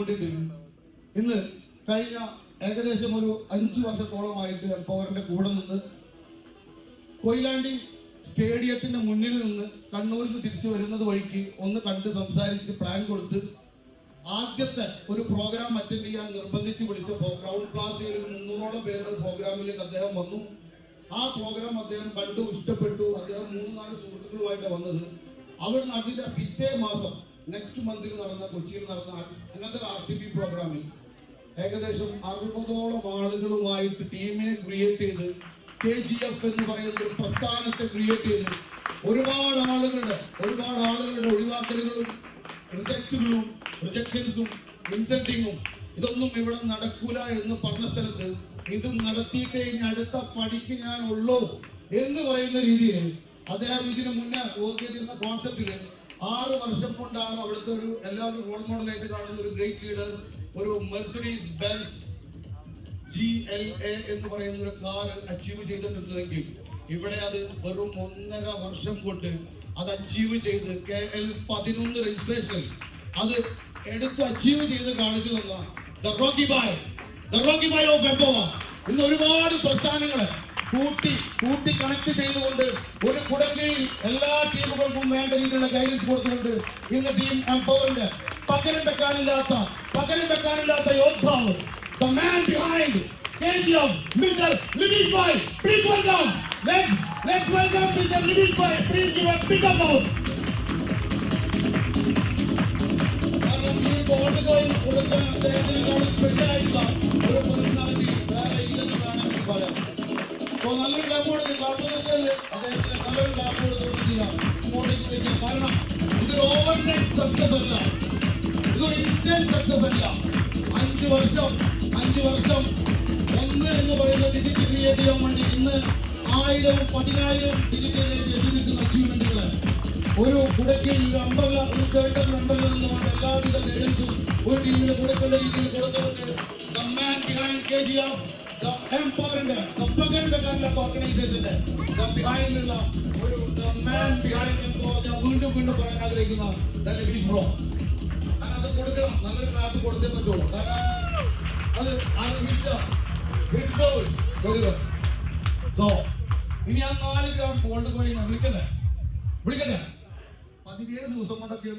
ഇന്ന് കഴിഞ്ഞ ഏകദേശം ഒരു അഞ്ചു വർഷത്തോളമായിട്ട് എംപവറിന്റെ കൂടെ നിന്ന് കൊയിലാണ്ടി സ്റ്റേഡിയത്തിന്റെ മുന്നിൽ നിന്ന് കണ്ണൂരിൽ തിരിച്ചു വരുന്നത് വഴിക്ക് ഒന്ന് കണ്ട് സംസാരിച്ച് പ്ലാൻ കൊടുത്ത് ആദ്യത്തെ ഒരു പ്രോഗ്രാം അറ്റൻഡ് ചെയ്യാൻ നിർബന്ധിച്ച് വിളിച്ചപ്പോൾ ക്രൗൺ പ്ലാസയിൽ ഒരു മുന്നൂറോളം പേരുടെ പ്രോഗ്രാമിലേക്ക് അദ്ദേഹം വന്നു. ആ പ്രോഗ്രാം അദ്ദേഹം കണ്ടു ഇഷ്ടപ്പെട്ടു. അദ്ദേഹം മൂന്ന് നാല് സുഹൃത്തുക്കളുമായിട്ട് വന്നത്. അവിടുന്ന് അതിന്റെ പിറ്റേ മാസം നെക്സ്റ്റ് മന്തിൽ നടന്ന കൊച്ചിയിൽ നടന്ന അനന്തര ആർ ടി പി പ്രോഗ്രാമിൽ ഏകദേശം അറുപതോളം ആളുകളുമായിട്ട് ടീമിനെ ക്രിയേറ്റ് ചെയ്ത് കെ ജി എഫ് എന്ന് പറയുന്ന ഒരു പ്രസ്ഥാനത്തെ ക്രിയേറ്റ് ചെയ്ത് ഒരുപാട് ആളുകളുടെ ഒരുപാട് ആളുകളുടെ ഒഴിവാക്കലുകളും റിജക്റ്റുകളും റിജക്ഷൻസും ഇൻസെന്റിങ്ങും ഇതൊന്നും ഇവിടെ നടക്കൂല എന്ന് പറഞ്ഞ സ്ഥലത്ത് ഇത് നടത്തിയിട്ട് കഴിഞ്ഞ അടുത്ത പടിക്ക് ഞാൻ ഉള്ളൂ എന്ന് പറയുന്ന രീതിയിൽ അദ്ദേഹം ഇതിനു മുന്നേ ഓക്കെ കോൺസെപ്റ്റിൽ ആറ് വർഷം കൊണ്ടാണ് അവിടുത്തെ ഒരു എല്ലാവരും റോൾ മോഡലായിട്ട് കാണുന്ന ഒരു ഗ്രേറ്റ് ലീഡർ ഒരു Mercedes Benz G L A എന്ന് പറയുന്ന ഒരു കാർ അച്ചീവ് ചെയ്തിട്ടുണ്ടെങ്കിൽ ഇവിടെ അത് വെറും ഒന്നര വർഷം കൊണ്ട് അത് അച്ചീവ് ചെയ്ത് കെ എൽ പതിനൊന്ന് രജിസ്ട്രേഷനിൽ അത് എടുത്ത് അച്ചീവ് ചെയ്ത് കാണിച്ചു തന്ന the Rocky Bhai the Rocky Bhai of empower ഇന്ന് ഒരുപാട് പ്രസ്ഥാനങ്ങളെ കൂട്ടി കൂട്ടി കണക്ട് ചെയ്തുകൊണ്ട് ഒരു കുടക്കീഴിൽ എല്ലാ ടീമുകൾക്കും വേണ്ട രീതിയിലുള്ള ഗൈഡൻസ് കൊടുത്തുകൊണ്ട് ഇന്ന് ടീം എംപവറിന്റെ പകരം വെക്കാനില്ലാത്ത പകരം വെക്കാനില്ലാത്ത യോദ്ധാവ് the man behind KGF, Mr. Limish Bhai. Please welcome. Let's let's welcome Mr. Limish Bhai. Please give a big applause. നല്ലൊരു ക്ലാപ്പ് കൊടുക്കും ക്ലാപ്പ് നിർത്തൽ അദ്ദേഹത്തിന് നല്ലൊരു ക്ലാപ്പ് കൊടുത്ത് ഇങ്ങോട്ടേക്ക് കാരണം ഇതൊരു ഓവർനൈറ്റ് സക്സസ് അല്ല. ഇതൊരു ഇൻസ്റ്റന്റ് സക്സസ് അല്ല. അഞ്ച് വർഷം അഞ്ച് വർഷം. ഒന്ന് എന്ന് പറയുന്ന ഡിജിറ്റ് ക്രിയേറ്റ് ചെയ്യാൻ ഇന്ന് ആയിരവും പതിനായിരവും ഡിജിറ്റൽ എത്തി നിൽക്കുന്ന അച്ചീവ്മെന്റുകൾ ഒരു കുടക്കിൽ ഒരു അമ്പല ചേട്ടൻ നിന്നുകൊണ്ട് എല്ലാവിധ ഗൈഡൻസും ഒരു ടീമിന് കൊടുക്കേണ്ട രീതിയിൽ കൊടുത്തുകൊണ്ട് man behind KGF, the empowerന്റെ, പകരം വെക്കാനുള്ള ഓർഗനൈസേഷന്റെ ഉള്ള ഒരു behind empower ഞാൻ വീണ്ടും വീണ്ടും പറയാൻ ആഗ്രഹിക്കുന്ന ലബീഷ് ബ്രോ കാരണം അത് കൊടുക്കണം. നല്ലൊരു ക്ലാസ് കൊടുത്തേ പറ്റുള്ളൂ. കാരണം അത് അത് hit hit goal very good so ഇനി ആ നാല് ഗ്രാം ഗോൾഡ് കോയിൻ വിളിക്കണ്ടേ വിളിക്കണ്ടേ പതിനേഴ് ദിവസം കൊണ്ടൊക്കെ